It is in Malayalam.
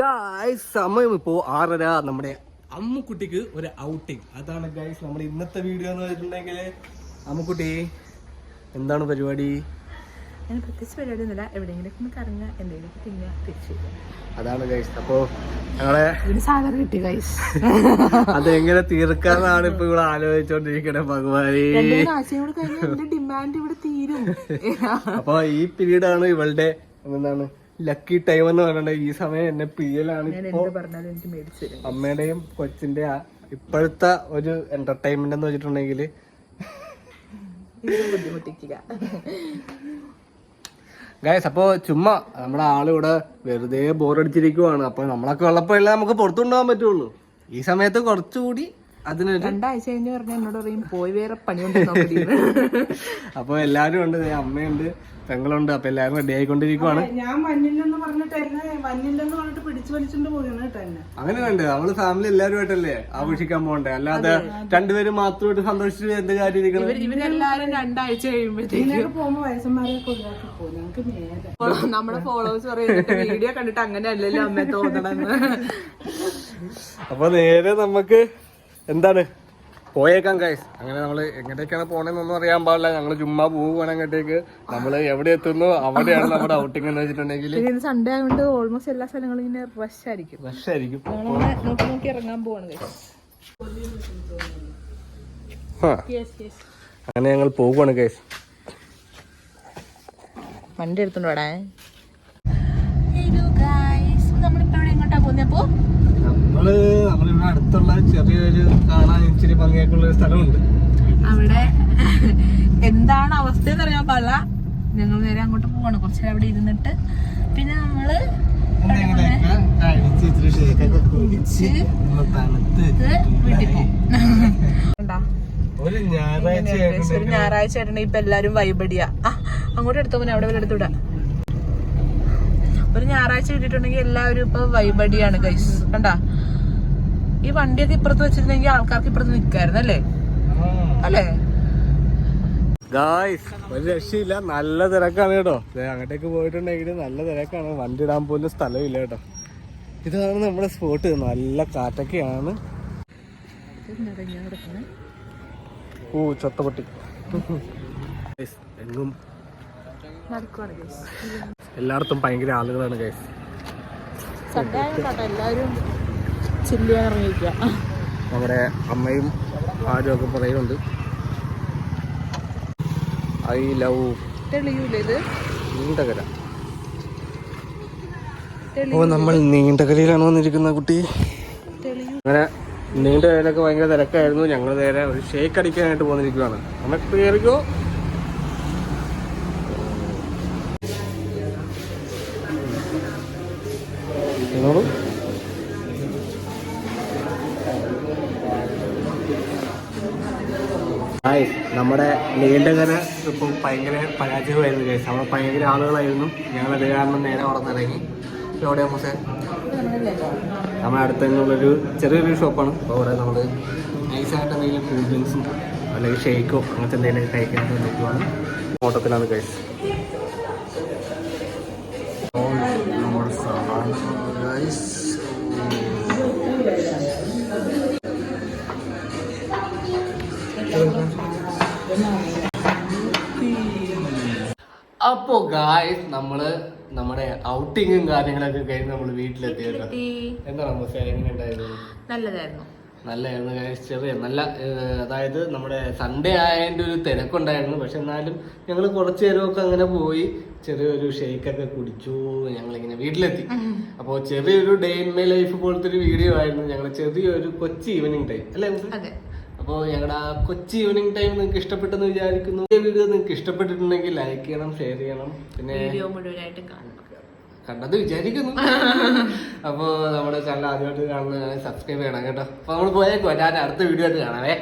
ഗായ്സ് സമയം ഇപ്പോ ആറര നമ്മുടെ അമ്മുക്കുട്ടിക്ക് ഒരു ഔട്ടിങ് അതാണ് ഗായ്സ് നമ്മുടെ ഇന്നത്തെ വീഡിയോ എന്ന് വെച്ചിട്ടുണ്ടെങ്കിൽ അമ്മുക്കുട്ടി എന്താണ് പരിപാടി? ഞാൻ പ്രത്യേകിച്ച് പരിപാടിയൊന്നുമില്ല. എവിടെയെങ്കിലും ഒന്ന് കറങ്ങുക എന്തെങ്കിലും തിന്നുക തിരിച്ചു വരിക. അതാണ് ഗൈസ് അപ്പോ ഞങ്ങളെ സാലറി കിട്ടി ഗൈസ് അതെങ്ങനെ തീർക്കാന്നാണ് ഇപ്പൊ ഇവിടെ ആലോചിച്ചോണ്ടിരിക്കണേ ഭഗവാനി. ഡിമാൻഡ് ഇവിടെ തീരും. അപ്പൊ ഈ പീരീഡ് ആണ് ഇവളുടെ എന്താണ് ലക്കി ടൈം എന്ന് പറയണ്ടേ. ഈ സമയം എന്നെ പിയലാണ് അമ്മയുടെയും കൊച്ചിന്റെ ഇപ്പോഴത്തെ ഒരു എന്റർടൈൻമെന്റ് എന്ന് വെച്ചിട്ടുണ്ടെങ്കിൽ ഗായസ് അപ്പോ ചുമ്മാ നമ്മുടെ ആളിവിടെ വെറുതെ ബോറടിച്ചിരിക്കുവാണ് അപ്പൊ നമ്മളൊക്കെ ഉള്ളപ്പോഴല്ലേ നമുക്ക് പുറത്തുകൊണ്ടുപോകാൻ പറ്റുള്ളൂ. ഈ സമയത്ത് കുറച്ചുകൂടി രണ്ടാഴ്ച കഴിഞ്ഞ് പറഞ്ഞാൽ എന്നോട് പറയും പോയി വേറെ പണി കൊണ്ട് നോക്കി അപ്പൊ എല്ലാരും ഉണ്ട് ദേ അമ്മയുണ്ട് പെങ്ങളുണ്ട് അപ്പൊ എല്ലാരും റെഡി ആയിക്കൊണ്ടിരിക്കുവാണ്. ഞാൻ മഞ്ഞില്ലെന്ന് പറഞ്ഞിട്ട് എന്നെ മഞ്ഞില്ലെന്ന് പറഞ്ഞിട്ട് പിടിച്ചു വലിച്ചോണ്ട് പോയാണ് കേട്ടോ എന്നെ. അങ്ങനെ വേണ്ട നമ്മൾ ഫാമിലി എല്ലാരുമായിട്ടല്ലേ ആഘോഷിക്കാൻ പോകണ്ടേ? അല്ലാതെ രണ്ടുപേരും മാത്രമായിട്ട് സന്തോഷിച്ച് എന്ത് കാര്യം ഇവരെല്ലാരും രണ്ടാഴ്ച കഴിയുമ്പോഴത്തേക്ക് പോകുമ്പോ വയസ്സന്മാരെ നേരെ. നമ്മുടെ ഫോളോവേഴ്സ് പറയുന്നത് വീഡിയോ കണ്ടിട്ട് അങ്ങനെ അല്ലല്ലോ അമ്മ തോന്നണെന്ന് അപ്പൊ നേരെ നമുക്ക് എന്താണ്? പോയേക്കാം കൈസ് അങ്ങനെ നമ്മൾ എങ്ങോട്ടേക്കാണ് പോണേന്നൊന്നും അറിയാൻ പാടില്ല. ഞങ്ങൾ ചുമ്മാ പോവുകയാണ് അങ്ങോട്ടേക്ക്. നമ്മൾ എവിടെ എത്തുന്നു? അവിടെയാണ് നമ്മുടെ ഔട്ടിംഗ് എന്ന് വെച്ചിട്ടുണ്ടെങ്കിൽ സൺഡേ ആയതുകൊണ്ട് ഓൾമോസ്റ്റ് എല്ലാ സ്ഥലങ്ങളും ഇങ്ങനെ റഷ് ആയിരിക്കും. റഷ് ആയിരിക്കും. നോക്കി നോക്കി ഇറങ്ങാൻ പോവാണ് അങ്ങനെ ഞങ്ങൾ പോവുകയാണ് കൈസ് വണ്ടി എടുത്തോണ്ട് വേടേ. നമ്മളിപ്പോ ഇവിടെ എങ്ങോട്ടാ പോകുന്നത് അപ്പോ നമ്മൾ നമ്മളിവിടെ അടുത്തുള്ള ചെറിയൊരു കാണാൻ ഇച്ചിരി ഭംഗിയൊക്കെയുള്ള ഒരു സ്ഥലമുണ്ട്. അവിടെ എന്താണ് അവസ്ഥ എന്ന് അറിയാൻ പാടില്ല. ഞങ്ങൾ നേരെ അങ്ങോട്ട് പോവാണ്. കുറച്ച് അവിടെ ഇരുന്നിട്ട് പിന്നെ നമ്മൾ ഒരു ഞായറാഴ്ച ഇപ്പൊ എല്ലാരും വൈബടിയാ അങ്ങോട്ട് എടുത്തോ പിന്നെ അവിടെ എടുത്തുവിടാ ഒരു ഞായറാഴ്ച കിട്ടിയിട്ടുണ്ടെങ്കിൽ എല്ലാവരും ഇപ്പൊ വൈബടിയാണ് ഗൈസ് കണ്ട? ഈ വണ്ടിയൊക്കെ ഇപ്പുറത്ത് വെച്ചിരുന്നെങ്കിൽ ആൾക്കാർക്ക് ഇപ്പുറത്ത് നിൽക്കായിരുന്നു അല്ലേ? അല്ലേ? ഗായ്സ് ഒരു രക്ഷയില്ല. നല്ല തിരക്കാണ് കേട്ടോ. അങ്ങോട്ടേക്ക് പോയിട്ടുണ്ടെങ്കിൽ നല്ല തിരക്കാണ്. വണ്ടി ഇടാൻ പോലും സ്ഥലമില്ല കേട്ടോ. ഇതാണ് നമ്മുടെ സ്പോട്ട് നല്ല കാറ്റൊക്കെയാണ്. ഓ ചത്തപൊട്ടി. എങ്ങും എല്ലായിടത്തും ഭയങ്കര ആളുകളാണ് ഗൈസ് എല്ലാവരും നമ്മുടെ അമ്മയും ആരും ഒക്കെ പറയുന്നുണ്ട് ഐ ലവ് നീണ്ടകര. ഓ നമ്മൾ നീണ്ടകരയിലാണ് വന്നിരിക്കുന്ന കുട്ടി. അങ്ങനെ നീണ്ടകരയിലൊക്കെ ഭയങ്കര തിരക്കായിരുന്നു. ഞങ്ങൾ നേരെ ഒരു ഷേക്ക് അടിക്കാനായിട്ട് പോന്നിരിക്കുകയാണ് നമുക്ക് കയറിക്കോ? എന്നോളൂ ഹായ് നമ്മുടെ നീണ്ടകര ഇപ്പം ഭയങ്കര പരാജയമായിരുന്നു കേസ് അവിടെ ഭയങ്കര ആളുകളായിരുന്നു. ഞങ്ങൾ അത് കാരണം നേരെ അവിടെ ഇപ്പോൾ എവിടെയാ മോസേ നമ്മുടെ അടുത്ത് തന്നെയുള്ളൊരു ചെറിയൊരു ഷോപ്പാണ്. അപ്പോൾ അവിടെ നമ്മൾ നൈസായിട്ട് എന്തെങ്കിലും കൂൾ ഡ്രിങ്ക്സും അല്ലെങ്കിൽ ഷേക്കോ അങ്ങനത്തെ എന്തെങ്കിലും കഴിക്കാനായിട്ട് നിൽക്കുവാണ് ഓട്ടത്തിലാണ് കഴിച്ച് guys. അപ്പോ ഗായ്സ് നമ്മൾ നമ്മുടെ ഔട്ടിങ്ങും കാര്യങ്ങളൊക്കെ കഴിഞ്ഞ് നമ്മൾ വീട്ടിലെത്തി. എന്താ എന്താണ് എങ്ങനെ ഉണ്ടായിരുന്നു നല്ലതായിരുന്നു. നല്ലായിരുന്നു guys. ചെറിയ നല്ല അതായത് നമ്മുടെ സൺഡേ ആയതിന്റെ ഒരു തിരക്കുണ്ടായിരുന്നു. പക്ഷെ എന്നാലും ഞങ്ങൾ കുറച്ച് നേരമൊക്കെ അങ്ങനെ പോയി. ചെറിയൊരു ഷെയ്ക്കൊക്കെ കുടിച്ചു. ഞങ്ങളിങ്ങനെ വീട്ടിലെത്തി. അപ്പോൾ ചെറിയൊരു ഡേ ഇൻ മൈ ലൈഫ് പോലത്തെ ഒരു വീഡിയോ ആയിരുന്നു. ഞങ്ങൾ ചെറിയൊരു കൊച്ചി ഈവനിങ് ടൈം അല്ലേ അപ്പോൾ ഞങ്ങളുടെ ആ കൊച്ചി ഈവനിങ് ടൈം നിങ്ങൾക്ക് ഇഷ്ടപ്പെട്ടെന്ന് വിചാരിക്കുന്നു. ഈ വീഡിയോ നിങ്ങൾക്ക് ഇഷ്ടപ്പെട്ടിട്ടുണ്ടെങ്കിൽ ലൈക്ക് ചെയ്യണം ഷെയർ ചെയ്യണം. പിന്നെ വീഡിയോ മുഴുവനായിട്ട് കാണണം. കണ്ടത് വിചാരിക്കുന്നു. അപ്പോൾ നമ്മുടെ ചാനൽ ആദ്യമായിട്ട് കാണുന്ന സബ്സ്ക്രൈബ് ചെയ്യണം കേട്ടോ. അപ്പോൾ നമ്മൾ പോയേക്കോ ഞാൻ അടുത്ത വീഡിയോ ആയിട്ട് കാണാവേ.